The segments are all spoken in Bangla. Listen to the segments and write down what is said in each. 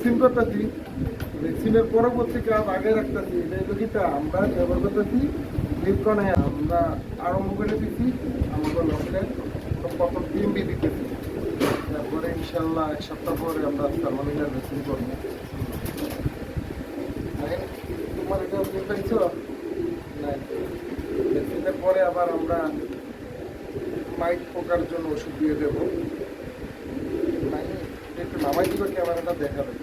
ভ্যাকসিন করতেছি ভ্যাকসিনের পরবর্তী কাজ আগে রাখতেছি এটা হলো কিটা আমরা ব্যবহার করতেছি লিপকনে আমরা আরম্ভ করে দিচ্ছি আমাদের লোকের প্রথম ডিএমবি দিতেছি। তারপরে ইনশাল্লাহ এক সপ্তাহ পরে আমরা থার্মোমিটার ভ্যাকসিন করব। তোমার এটা পাইছো নাইন। ভ্যাকসিনের পরে আবার আমরা মাইক পোকার জন্য ওষুধ দিয়ে দেবো। নাই, একটু নামাই দিবে ক্যামেরাটা দেখাবে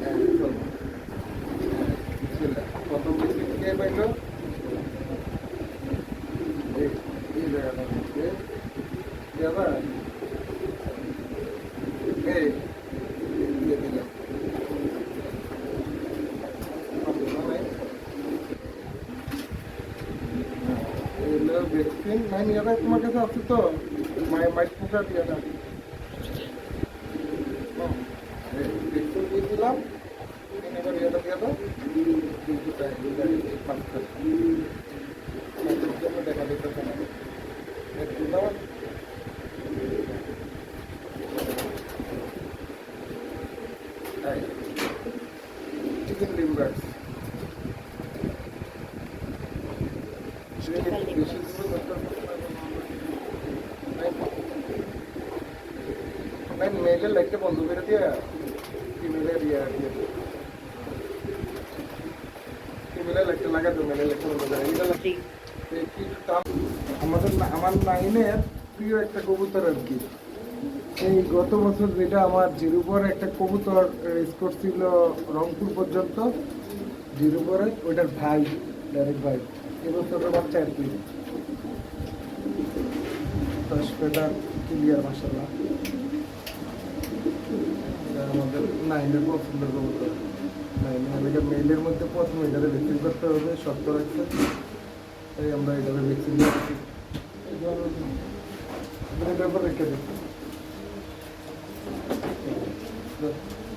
হ্যাঁ, চলো। বিসমিল্লাহ। প্রথম বিসমিল কে পাইলো? এই, এই জায়গাটার মধ্যে। দেওয়া? এই, এই দিয়ে দিলাম। সমস্যা নাই। এই হলো ভ্যাকসিন নাই তোমার কাছে আছে তো মাই মাইক পোকা দিয়ে দাও ভ্যাকসিন দিয়ে দিলাম এবার ইয়াদা দিয়ে দাও দুটা দুটা পাঁচটা জন্য দেখা দিতেছে না একটু দাও এই চিকেন লিভার্স মেয়েদের লাইটটা বন্ধ করে দিয়ে ফিমেলের ইয়ে দিয়ে ফিমেলের লাইটটা লাগা তো মেলের লাইটটা বন্ধ করে এটা লাগ- এই কি দাম? আমাদের আমার নাইনের প্রিয় একটা কবুতর আর কি এই গত বছর যেটা আমার জিরুপর একটা কবুতর রেস করছিল রংপুর পর্যন্ত। জিরুপরে ওইটার ভাই, ডাইরেক্ট ভাই এবছরের বাচ্চা আর কি। দশ পেটার ক্লিয়ার মাসাল্লাহ আমাদের নাইনের পছন্দের কবুতর। নাইনের আমাদের মেইলের মধ্যে প্রথম এটাতে ভ্যাকসিন করতে হবে শর্ত রাখছে তাই আমরা এটাতে ভ্যাকসিন দিচ্ছি এটার উপর রেখে দিই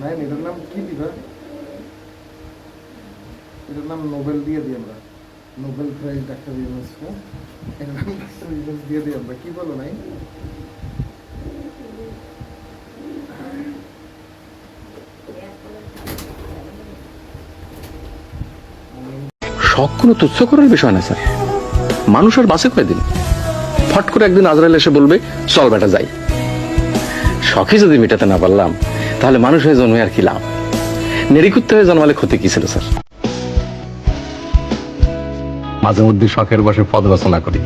নাই এটার নাম কি দিবা এটার নাম নোবেল দিয়ে দিই আমরা নোবেল প্রাইজ ডাক্তার ইউনুসকে এটার নাম ডাক্তার ইউনুস দিয়ে দিই আমরা কি বলো নাই শখ কোনো তুচ্ছ করার বিষয় না, স্যার। মানুষের বাসে কয়দিন ফট করে একদিন আজরাইল এসে বলবে, চল বেটা, যাই। শখে যদি মেটাতে না পারলাম, তাহলে মানুষ হয়ে জন্মে আর কি লাভ? নেরিকুত্তে হয়ে জন্মালে ক্ষতি কি ছিল, স্যার? মাঝে মধ্যে শখের বসে পদ রচনা করি।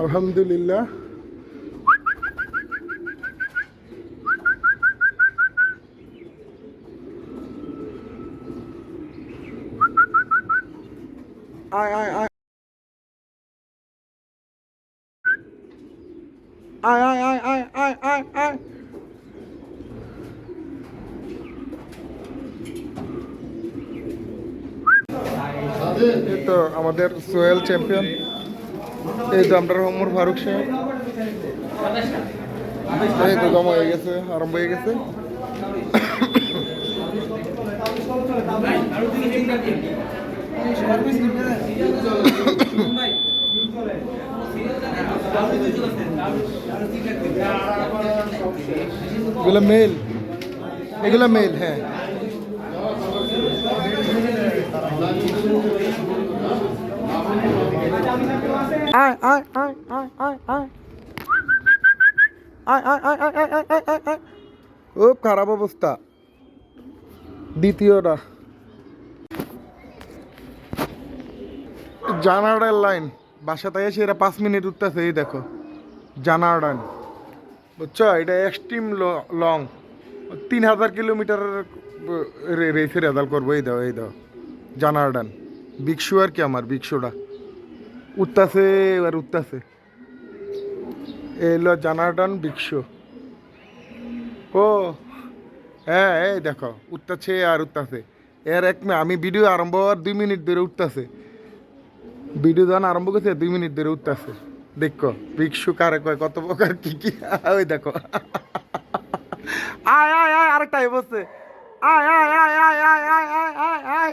আলহামদুলিল্লাহ। আয় আয় আয়। আয় আয় আয় আয় আয় আয় আয়। তো আমাদের সোহেল চ্যাম্পিয়ন এই তো আমরা রহমুর ফারুক সাহেব। এই তো জমা হয়ে গেছে, আরম্ভ হয়ে গেছে। এগুলো মেল এগুলো মেল হ্যাঁ। আয় খারাপ অবস্থা। দ্বিতীয়টা জানাড়ার লাইন। বাসা তাই এসে এরা পাঁচ মিনিট উঠতেছে, এই দেখো। জানাড়ান বুঝছ? এটা এক্সট্রিম লং তিন হাজার কিলোমিটারের রেসের রেজাল্ট করব। এই দাও এই দাও। জানাড়ান বিকশু আর কি আমার? বিকশুটা উঠতাছে এবার উঠতাছে এলো জানার্ডন ভিক্ষু। ও হ্যাঁ এই দেখো উঠতাছে আর উঠতাছে এর এক আমি ভিডিও আরম্ভ হওয়ার দুই মিনিট ধরে উঠতাছে ভিডিও যখন আরম্ভ করছে, দুই মিনিট ধরে উঠতাছে দেখো, ভিক্ষু কারে কয়, কত প্রকার কি কি, ওই দেখো। আয় আয় আয়, আরেকটা বসছে। আয় আয় আয় আয় আয় আয় আয় আয়।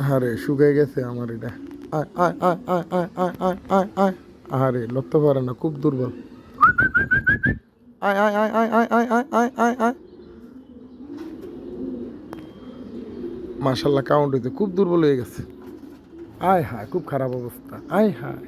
আয় আরে শুকিয়ে গেছে আমার এটা আরে লড়তে পারে না খুব দুর্বল আয় আয় আয় আয় আয় আয় আয় আয় আয় আয় মার্শাল্লাহ কাউন্ট খুব দুর্বল হয়ে গেছে আয় হায় খুব খারাপ অবস্থা আয় হায়